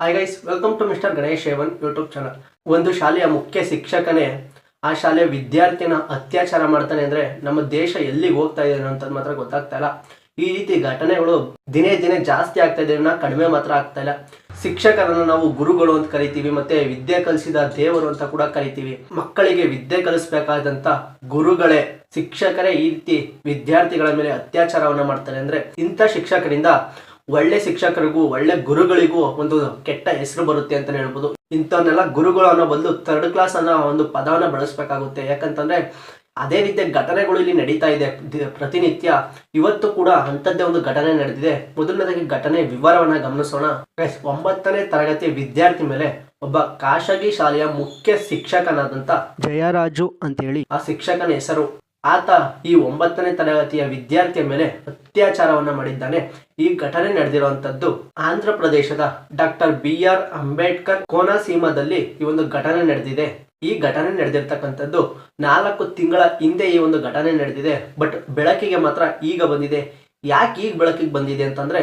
Hi guys welcome to mister Ganesh A one YouTube channel ಒಂದು ಶಾಲೆಯ ಮುಖ್ಯ ಶಿಕ್ಷಕನೇ ಆ ಶಾಲೆಯ ವಿದ್ಯಾರ್ಥಿನ ಅತ್ಯಾಚಾರ ಮಾಡ್ತಾನೆ ಅಂದ್ರೆ ನಮ್ಮ ದೇಶ ಎಲ್ಲಿಗೆ ಹೋಗ್ತಾ ಇದೆ ಅಂತ ಮಾತ್ರ ಗೊತ್ತಾಗ್ತಾ ಇಲ್ಲ. ಈ ರೀತಿ ಘಟನೆಗಳು ದಿನೇ ದಿನೇ ಜಾಸ್ತಿ ಆಗ್ತಾ ಇದೆ ಕಡಿಮೆ ಮಾತ್ರ ಆಗ್ತಾ ಇಲ್ಲ. ಶಿಕ್ಷಕರನ್ನು ನಾವು ಗುರುಗಳು ಅಂತ ಕರಿತೀವಿ, ಮತ್ತೆ ವಿದ್ಯೆ ಕಲಿಸಿದ ದೇವರು ಅಂತ ಕೂಡ ಕರಿತೀವಿ. ಮಕ್ಕಳಿಗೆ ವಿದ್ಯೆ ಕಲಿಸಬೇಕಾದಂತ ಗುರುಗಳೇ ಶಿಕ್ಷಕರೇ ಈ ರೀತಿ ವಿದ್ಯಾರ್ಥಿಗಳ ಮೇಲೆ ಅತ್ಯಾಚಾರವನ್ನ ಮಾಡ್ತಾರೆ ಅಂದ್ರೆ ಇಂಥ ಶಿಕ್ಷಕರಿಂದ ಒಳ್ಳೆ ಶಿಕ್ಷಕರಿಗೂ ಒಳ್ಳೆ ಗುರುಗಳಿಗೂ ಒಂದು ಕೆಟ್ಟ ಹೆಸರು ಬರುತ್ತೆ ಅಂತ ಹೇಳ್ಬೋದು. ಇಂಥವನ್ನೆಲ್ಲ ಗುರುಗಳು ಅನ್ನೋ ಬದಲು ಥರ್ಡ್ ಕ್ಲಾಸ್ ಅನ್ನೋ ಒಂದು ಪದವನ್ನ ಬಳಸಬೇಕಾಗುತ್ತೆ. ಯಾಕಂತಂದ್ರೆ ಅದೇ ರೀತಿಯ ಘಟನೆಗಳು ಇಲ್ಲಿ ನಡೀತಾ ಇದೆ. ಪ್ರತಿನಿತ್ಯ ಇವತ್ತು ಕೂಡ ಅಂಥದ್ದೇ ಒಂದು ಘಟನೆ ನಡೆದಿದೆ. ಮೊದಲನೇದಾಗಿ ಘಟನೆ ವಿವರವನ್ನ ಗಮನಿಸೋಣ. ಒಂಬತ್ತನೇ ತರಗತಿ ವಿದ್ಯಾರ್ಥಿ ಮೇಲೆ ಒಬ್ಬ ಖಾಸಗಿ ಶಾಲೆಯ ಮುಖ್ಯ ಶಿಕ್ಷಕನಾದಂತ ಜಯರಾಜು ಅಂತ ಹೇಳಿ ಆ ಶಿಕ್ಷಕನ ಹೆಸರು ಆತ ಈ ಒಂಬತ್ತನೇ ತರಗತಿಯ ವಿದ್ಯಾರ್ಥಿಯ ಮೇಲೆ ಅತ್ಯಾಚಾರವನ್ನ ಮಾಡಿದ್ದಾನೆ. ಈ ಘಟನೆ ನಡೆದಿರುವಂತದ್ದು ಆಂಧ್ರ ಪ್ರದೇಶದ ಡಾಕ್ಟರ್ ಬಿ ಆರ್ ಅಂಬೇಡ್ಕರ್ ಕೋನಸೀಮಾದಲ್ಲಿ ಈ ಒಂದು ಘಟನೆ ನಡೆದಿದೆ. ಈ ಘಟನೆ ನಡೆದಿರ್ತಕ್ಕಂಥದ್ದು ನಾಲ್ಕು ತಿಂಗಳ ಹಿಂದೆ ಈ ಒಂದು ಘಟನೆ ನಡೆದಿದೆ. ಬಟ್ ಬೆಳಕಿಗೆ ಮಾತ್ರ ಈಗ ಬಂದಿದೆ. ಯಾಕೆ ಈಗ ಬೆಳಕಿಗೆ ಬಂದಿದೆ ಅಂತಂದ್ರೆ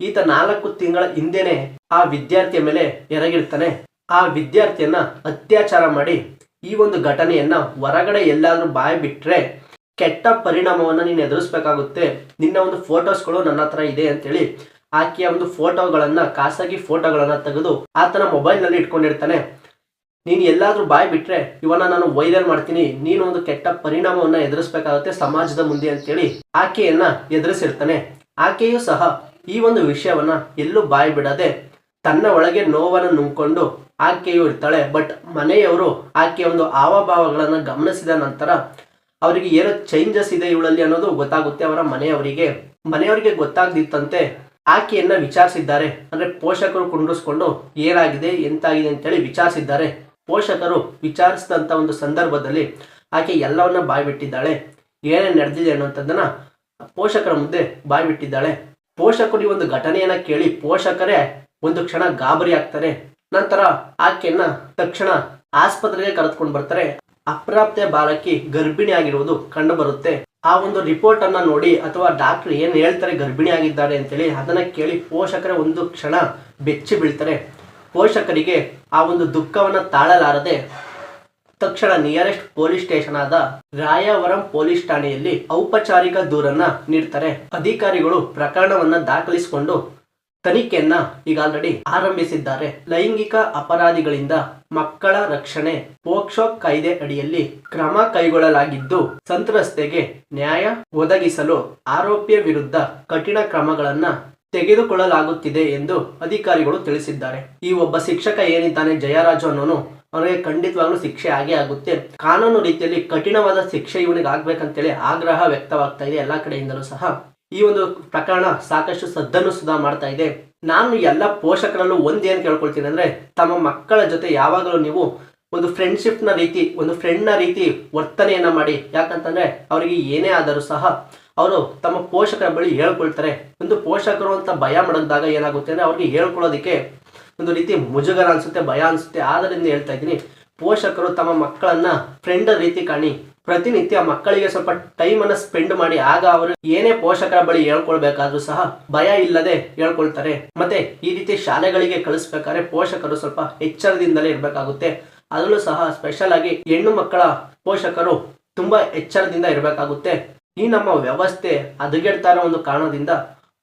ಈತ ನಾಲ್ಕು ತಿಂಗಳ ಹಿಂದೆನೆ ಆ ವಿದ್ಯಾರ್ಥಿಯ ಮೇಲೆ ಎರಗಿರ್ತಾನೆ. ಆ ವಿದ್ಯಾರ್ಥಿಯನ್ನ ಅತ್ಯಾಚಾರ ಮಾಡಿ ಈ ಒಂದು ಘಟನೆಯನ್ನ ಹೊರಗಡೆ ಎಲ್ಲಾದರೂ ಬಾಯಿ ಬಿಟ್ರೆ ಕೆಟ್ಟ ಪರಿಣಾಮವನ್ನು ನೀನು ಎದುರಿಸ್ಬೇಕಾಗುತ್ತೆ. ನಿನ್ನ ಒಂದು ಫೋಟೋಸ್ಗಳು ನನ್ನ ಹತ್ರ ಇದೆ ಅಂತೇಳಿ ಆಕೆಯ ಒಂದು ಫೋಟೋಗಳನ್ನ, ಖಾಸಗಿ ಫೋಟೋಗಳನ್ನ ತೆಗೆದು ಆತನ ಮೊಬೈಲ್ನಲ್ಲಿ ಇಟ್ಕೊಂಡಿರ್ತಾನೆ. ನೀನು ಎಲ್ಲಾದರೂ ಬಾಯಿ ಬಿಟ್ರೆ ಇವನ್ನ ನಾನು ವೈರಲ್ ಮಾಡ್ತೀನಿ. ನೀನು ಒಂದು ಕೆಟ್ಟ ಪರಿಣಾಮವನ್ನು ಎದುರಿಸ್ಬೇಕಾಗುತ್ತೆ ಸಮಾಜದ ಮುಂದೆ ಅಂತೇಳಿ ಆಕೆಯನ್ನ ಎದುರಿಸಿರ್ತಾನೆ. ಆಕೆಯೂ ಸಹ ಈ ಒಂದು ವಿಷಯವನ್ನ ಎಲ್ಲೂ ಬಾಯಿ ಬಿಡದೆ ತನ್ನ ಒಳಗೆ ನೋವನ್ನು ನುಂಗ್ಕೊಂಡು ಆಕೆಯು ಇರ್ತಾಳೆ. ಬಟ್ ಮನೆಯವರು ಆಕೆಯ ಒಂದು ಹಾವಭಾವಗಳನ್ನ ಗಮನಿಸಿದ ನಂತರ ಅವರಿಗೆ ಏನೋ ಚೇಂಜಸ್ ಇದೆ ಇವಳಲ್ಲಿ ಅನ್ನೋದು ಗೊತ್ತಾಗುತ್ತೆ. ಅವರ ಮನೆಯವರಿಗೆ. ಮನೆಯವರಿಗೆ ಗೊತ್ತಾಗ್ದಿತ್ತಂತೆ ಆಕೆಯನ್ನ ವಿಚಾರಿಸಿದ್ದಾರೆ. ಅಂದ್ರೆ ಪೋಷಕರು ಕುಂಡ್ರಿಸ್ಕೊಂಡು ಏನಾಗಿದೆ, ಎಂತಾಗಿದೆ ಅಂತೇಳಿ ವಿಚಾರಿಸಿದ್ದಾರೆ. ಪೋಷಕರು ವಿಚಾರಿಸಿದಂತ ಒಂದು ಸಂದರ್ಭದಲ್ಲಿ ಆಕೆ ಎಲ್ಲವನ್ನ ಬಾಯ್ಬಿಟ್ಟಿದ್ದಾಳೆ. ಏನೇನು ನಡೆದಿದೆ ಅನ್ನೋಂಥದ್ದನ್ನ ಪೋಷಕರ ಮುಂದೆ ಬಾಯ್ಬಿಟ್ಟಿದ್ದಾಳೆ. ಪೋಷಕರು ಈ ಒಂದು ಘಟನೆಯನ್ನ ಕೇಳಿ ಪೋಷಕರೇ ಒಂದು ಕ್ಷಣ ಗಾಬರಿ ಆಗ್ತಾರೆ. ನಂತರ ಆಕೆಯನ್ನ ತಕ್ಷಣ ಆಸ್ಪತ್ರೆಗೆ ಕರೆದುಕೊಂಡು ಬರ್ತಾರೆ. ಅಪ್ರಾಪ್ತ ಬಾಲಕಿ ಗರ್ಭಿಣಿ ಆಗಿರುವುದು ಕಂಡು ಬರುತ್ತೆ. ಆ ಒಂದು ರಿಪೋರ್ಟ್ ಅನ್ನ ನೋಡಿ ಅಥವಾ ಡಾಕ್ಟರ್ ಏನ್ ಹೇಳ್ತಾರೆ ಗರ್ಭಿಣಿ ಆಗಿದ್ದಾರೆ ಅಂತೇಳಿ ಅದನ್ನ ಕೇಳಿ ಪೋಷಕರ ಒಂದು ಕ್ಷಣ ಬೆಚ್ಚಿ ಬೀಳ್ತಾರೆ. ಪೋಷಕರಿಗೆ ಆ ಒಂದು ದುಃಖವನ್ನ ತಾಳಲಾರದೆ ತಕ್ಷಣ ನಿಯರೆಸ್ಟ್ ಪೊಲೀಸ್ ಸ್ಟೇಷನ್ ಆದ ರಾಯವರಂ ಪೊಲೀಸ್ ಠಾಣೆಯಲ್ಲಿ ಔಪಚಾರಿಕ ದೂರನ್ನ ನೀಡ್ತಾರೆ. ಅಧಿಕಾರಿಗಳು ಪ್ರಕರಣವನ್ನ ದಾಖಲಿಸಿಕೊಂಡು ತನಿಖೆಯನ್ನ ಈಗ ಆಲ್ರೆಡಿ ಆರಂಭಿಸಿದ್ದಾರೆ. ಲೈಂಗಿಕ ಅಪರಾಧಿಗಳಿಂದ ಮಕ್ಕಳ ರಕ್ಷಣೆ ಪೋಕ್ಸೋ ಕಾಯ್ದೆ ಅಡಿಯಲ್ಲಿ ಕ್ರಮ ಕೈಗೊಳ್ಳಲಾಗಿದ್ದು, ಸಂತ್ರಸ್ತೆಗೆ ನ್ಯಾಯ ಒದಗಿಸಲು ಆರೋಪಿಯ ವಿರುದ್ಧ ಕಠಿಣ ಕ್ರಮಗಳನ್ನ ತೆಗೆದುಕೊಳ್ಳಲಾಗುತ್ತಿದೆ ಎಂದು ಅಧಿಕಾರಿಗಳು ತಿಳಿಸಿದ್ದಾರೆ. ಈ ಒಬ್ಬ ಶಿಕ್ಷಕ ಏನಿದ್ದಾನೆ, ಜಯರಾಜು ಅನ್ನೋನು ಅವನಿಗೆ ಖಂಡಿತವಾಗ್ಲೂ ಶಿಕ್ಷೆ ಆಗೇ ಆಗುತ್ತೆ. ಕಾನೂನು ರೀತಿಯಲ್ಲಿ ಕಠಿಣವಾದ ಶಿಕ್ಷೆ ಇವನಿಗೆ ಆಗ್ಬೇಕಂತೇಳಿ ಆಗ್ರಹ ವ್ಯಕ್ತವಾಗ್ತಾ ಇದೆ. ಎಲ್ಲಾ ಕಡೆಯಿಂದಲೂ ಸಹ ಈ ಒಂದು ಪ್ರಕರಣ ಸಾಕಷ್ಟು ಸದ್ದನ್ನು ಸುಧಾ ಮಾಡ್ತಾ ಇದೆ. ನಾನು ಎಲ್ಲ ಪೋಷಕರಲ್ಲೂ ಒಂದೇನು ಕೇಳ್ಕೊಳ್ತೀನಿ ಅಂದ್ರೆ, ತಮ್ಮ ಮಕ್ಕಳ ಜೊತೆ ಯಾವಾಗಲೂ ನೀವು ಒಂದು ಫ್ರೆಂಡ್ಶಿಪ್ನ ರೀತಿ, ಒಂದು ಫ್ರೆಂಡ್ನ ರೀತಿ ವರ್ತನೆಯನ್ನ ಮಾಡಿ. ಯಾಕಂತಂದ್ರೆ, ಅವರಿಗೆ ಏನೇ ಆದರೂ ಸಹ ಅವರು ತಮ್ಮ ಪೋಷಕರ ಬಳಿ ಹೇಳ್ಕೊಳ್ತಾರೆ. ಒಂದು ಪೋಷಕರು ಅಂತ ಭಯ ಮಾಡಿದಾಗ ಏನಾಗುತ್ತೆ ಅಂದ್ರೆ, ಅವ್ರಿಗೆ ಹೇಳ್ಕೊಳ್ಳೋದಕ್ಕೆ ಒಂದು ರೀತಿ ಮುಜುಗರ ಅನ್ಸುತ್ತೆ, ಭಯ ಅನ್ಸುತ್ತೆ. ಆದ್ದರಿಂದ ಹೇಳ್ತಾ ಇದ್ದೀನಿ, ಪೋಷಕರು ತಮ್ಮ ಮಕ್ಕಳನ್ನ ಫ್ರೆಂಡ್ ರೀತಿ ಕಾಣಿ. ಪ್ರತಿನಿತ್ಯ ಮಕ್ಕಳಿಗೆ ಸ್ವಲ್ಪ ಟೈಮ್ ಅನ್ನ ಸ್ಪೆಂಡ್ ಮಾಡಿ, ಆಗ ಅವರು ಏನೇ ಪೋಷಕರ ಬಳಿ ಹೇಳ್ಕೊಳ್ಬೇಕಾದ್ರೂ ಸಹ ಭಯ ಇಲ್ಲದೆ ಹೇಳ್ಕೊಳ್ತಾರೆ. ಮತ್ತೆ ಈ ರೀತಿ ಶಾಲೆಗಳಿಗೆ ಕಳಿಸ್ಬೇಕಾದ್ರೆ ಪೋಷಕರು ಸ್ವಲ್ಪ ಎಚ್ಚರದಿಂದಲೇ ಇರಬೇಕಾಗುತ್ತೆ. ಅದರಲ್ಲೂ ಸಹ ಸ್ಪೆಷಲ್ ಆಗಿ ಹೆಣ್ಣು ಮಕ್ಕಳ ಪೋಷಕರು ತುಂಬಾ ಎಚ್ಚರದಿಂದ ಇರಬೇಕಾಗುತ್ತೆ. ಈ ನಮ್ಮ ವ್ಯವಸ್ಥೆ ಹದಗೆಡ್ತಾ ಒಂದು ಕಾರಣದಿಂದ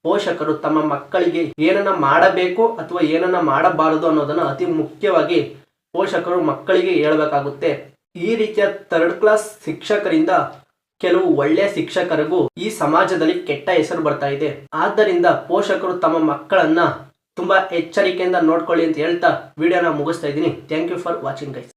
ಪೋಷಕರು ತಮ್ಮ ಮಕ್ಕಳಿಗೆ ಏನನ್ನ ಮಾಡಬೇಕು ಅಥವಾ ಏನನ್ನ ಮಾಡಬಾರದು ಅನ್ನೋದನ್ನ ಅತಿ ಮುಖ್ಯವಾಗಿ ಪೋಷಕರು ಮಕ್ಕಳಿಗೆ ಹೇಳ್ಬೇಕಾಗುತ್ತೆ. ಈ ರೀತಿಯ ಥರ್ಡ್ ಕ್ಲಾಸ್ ಶಿಕ್ಷಕರಿಂದ ಕೆಲವು ಒಳ್ಳೆಯ ಶಿಕ್ಷಕರಿಗೂ ಈ ಸಮಾಜದಲ್ಲಿ ಕೆಟ್ಟ ಹೆಸರು ಬರ್ತಾ ಇದೆ. ಆದ್ದರಿಂದ ಪೋಷಕರು ತಮ್ಮ ಮಕ್ಕಳನ್ನ ತುಂಬಾ ಎಚ್ಚರಿಕೆಯಿಂದ ನೋಡ್ಕೊಳ್ಳಿ ಅಂತ ಹೇಳ್ತಾ ವಿಡಿಯೋನ ಮುಗಿಸ್ತಾ ಇದ್ದೀನಿ. Thank you for watching guys